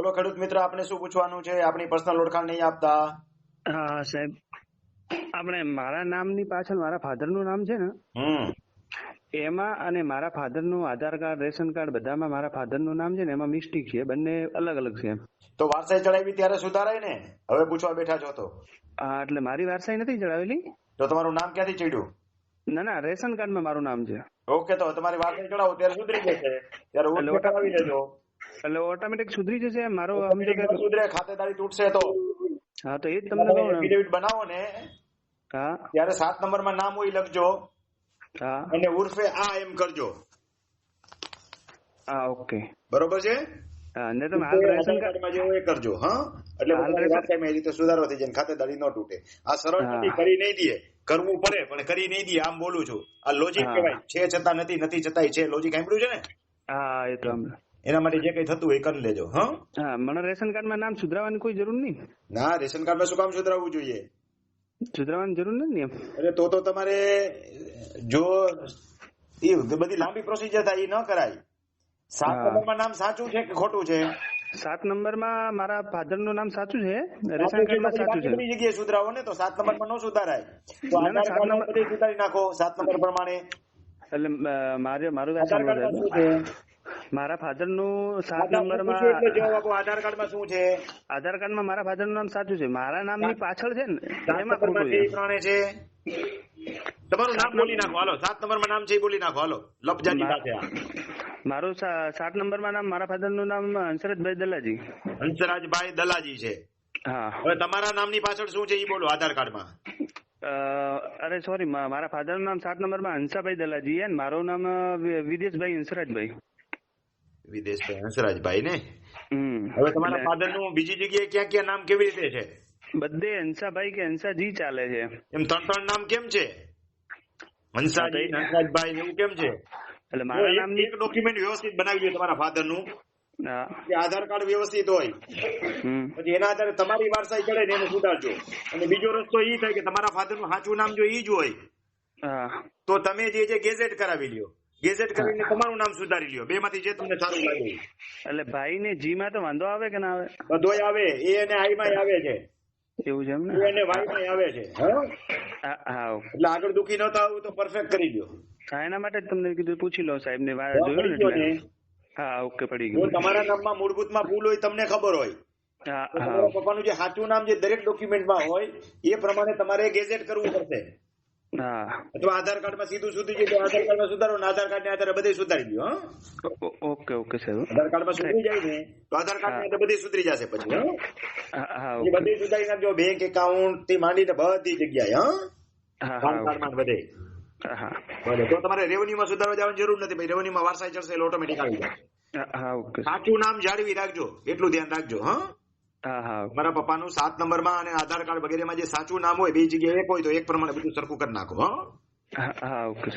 બોલો ખેડૂત મિત્ર આપણે શું પૂછવાનું છે? આપણી પર્સનલ ઓળખાણ નહીં આપતા. હા સાહેબ. આપણે મારા નામની પાછળ મારા ફાધરનું નામ છે ને એમાં અને મારા ફાધરનું આધાર કાર્ડ રેશન કાર્ડ બધામાં મારા ફાધરનું નામ છે ને એમાં મિસ્ટેક છે બંને અલગ અલગ છે તો વારસાઈ ચડાવી ત્યારે સુધારાય ને? હવે પૂછવા બેઠા છો તો. હા એટલે મારી વારસાઈ નથી ચડાવેલી. તો તમારું નામ ક્યાંથી ચડ્યું? ના ના રેશન કાર્ડમાં મારું નામ છે. ઓકે તો તમારી વારસાઈ ચડાવો ત્યારે સુધરી જશે. ત્યારે ઓળખ કરાવી દેજો. એટલે ઓટોમેટિક સુધરી જશે મારો સુધરે ખાતેદારી તૂટશે તો. હા તો એ જ તમને એફિડેવિટ બનાવો ને હા. ત્યારે સાત નંબરમાં નામ હોય લખજો. હા. અને ઉર્ફે આ એમ કરજો. હા ઓકે. બરોબર છે? હા ને તમે હાલ રેશન કાર્ડ કાર્ડમાં જે એ કરજો હા? એટલે વારસાઈમાં એ રીતે સુધારો થઈ જાય ખાતેદારી ન તૂટે. આ સરળ નથી કરી નહીં દે. કરવું પડે પણ કરી નહીં દે આમ બોલું છું. આ લોજિક. કહેવાય. છે છતાં નથી નથી છતાંય છે. લોજિક સાંભળ્યું છે ને? હા એ તો હમણાં. એના માટે જે કઈ થતું હોય એ કરી લેજો હા? હા મને રેશન કાર્ડમાં નામ સુધરાવાની કોઈ જરૂર નહીં. ના રેશન કાર્ડમાં શું કામ સુધરાવવું જોઈએ? સુધરાવાની જરૂર નથી ને એમ? અરે તો તો તમારે જો એ બધી લાંબી પ્રોસિજર થાય એ ન કરાય. સાત નંબર નંબરમાં નામ સાચું છે કે ખોટું છે? સાત નંબરમાં મારા ફાધરનું નામ સાચું છે રેશન કાર્ડમાં સાચું છે. જગ્યાએ સુધરાવો ને તો સાત નંબરમાં ન સુધારાય. તો ના, ના, આધાર સાત નંબર- સુધારી નાખો સાત નંબર પ્રમાણે. એટલે મારે મારું આધાર વાંચવાનું કાર્ડમાં ફાધરનું સાત નંબર આધાર કાર્ડ કાર્ડમાં શું છે? આધાર કાર્ડમાં મારા ફાધરનું નામ સાચું છે. મારા નામની પાછળ છે ને એમાં ખોટું છે. તમારું નામ બોલી નાખો. હાલો સાત નંબરમાં નામ છે એ બોલી નાખો. હાલો લપજાની મા- સાથે મારું સાત નંબરમાં નામ મારા ફાધરનું નામ હંસરતભાઈ દલાજી. હંસરાજભાઈ દલાજી છે. હા. હવે તમારા નામની પાછળ શું છે એ બોલો આધાર કાર્ડમાં અરે સોરી મારા ફાધરનું નામ સાત નંબરમાં હંસાભાઈ દલાજી મારું નામ વિદેશભાઈ હંસરાજભાઈ. વિદેશ હંસરાજભાઈ ને? હવે તમારા ફાધરનું બીજી જગ્યાએ ક્યાં ક્યાં નામ કેવી રીતે છે? બધે હંસાભાઈ કે હંસાજી ચાલે છે. એમ ત્રણ ત્રણ નામ કેમ છે? હંસાજી હા, તો એ- હંસરાજભાઈ એવું કેમ છે? એટલે મારા નામ નામની એક ડોક્યુમેન્ટ વ્યવસ્થિત બનાવી દો તમારા ફાધરનું આધાર કાર્ડ વ્યવસ્થિત હોય. પછી એના આધારે તમારી વારસાઈ ચડે ને એને સુધારજો. અને બીજો રસ્તો એ થાય કે તમારા ફાધરનું સાચું નામ જો એ જ હોય તો તમે જે જે ગેઝેટ કરાવી લ્યો. ગેઝેટ કરીને તમારું નામ સુધારી લ્યો. બે માંથી જે તમને સારું લાગે. એટલે ભાઈ ને જી માં તો વાંધો આવે કે ના આવે? બધોય આવે. એ અને આઈ માં આવે છે. એવું છે એમ એ ને અને વાયમાં આવે છે. હા? એટલે આગળ દુખી ન થાવ તો પરફેક્ટ કરી દો હા એના માટે જ તમને કીધું પૂછી લો સાહેબ ને વાર જોયો ને? હા ઓકે પડી ગયું. તમારા નામમાં મૂળભૂતમાં ભૂલ હોય તમને ખબર હોય. પપ્પાનું જે સાચું નામ જે દરેક ડોક્યુમેન્ટમાં હોય એ પ્રમાણે તમારે ગેઝેટ કરવું પડશે. અથવા આધાર કાર્ડમાં સીધું સુધી તો આધાર કાર્ડમાં સુધારો ને આધાર કાર્ડને આધારે બધે સુધારી દો ઓકે ઓકે સાહેબ આધાર કાર્ડમાં સુધરી જાય ને તો આધાર કાર્ડ ને બધે સુધરી જશે પછી હા? બધી સુધારી નાખજો બેંક એકાઉન્ટથી માંડીને બધી જગ્યાએ હા? હા પાન કાર્ડમાં બધે. હા તો તમારે રેવન્યુમાં સુધારો જવાની જરૂર નથી ભાઈ. રેવન્યુમાં વારસાઈ ચડશે એટલે ઓટોમેટિક આવી જાય. હા ઓકે સાચું નામ જાળવી રાખજો એટલું ધ્યાન રાખજો હા? તમારા પપ્પાનું સાત નંબરમાં અને આધાર કાર્ડ વગેરેમાં જે સાચું નામ હોય બે જગ્યાએ એક હોય તો એક પ્રમાણે બધું સરખું કરી નાખો હા. ઓકે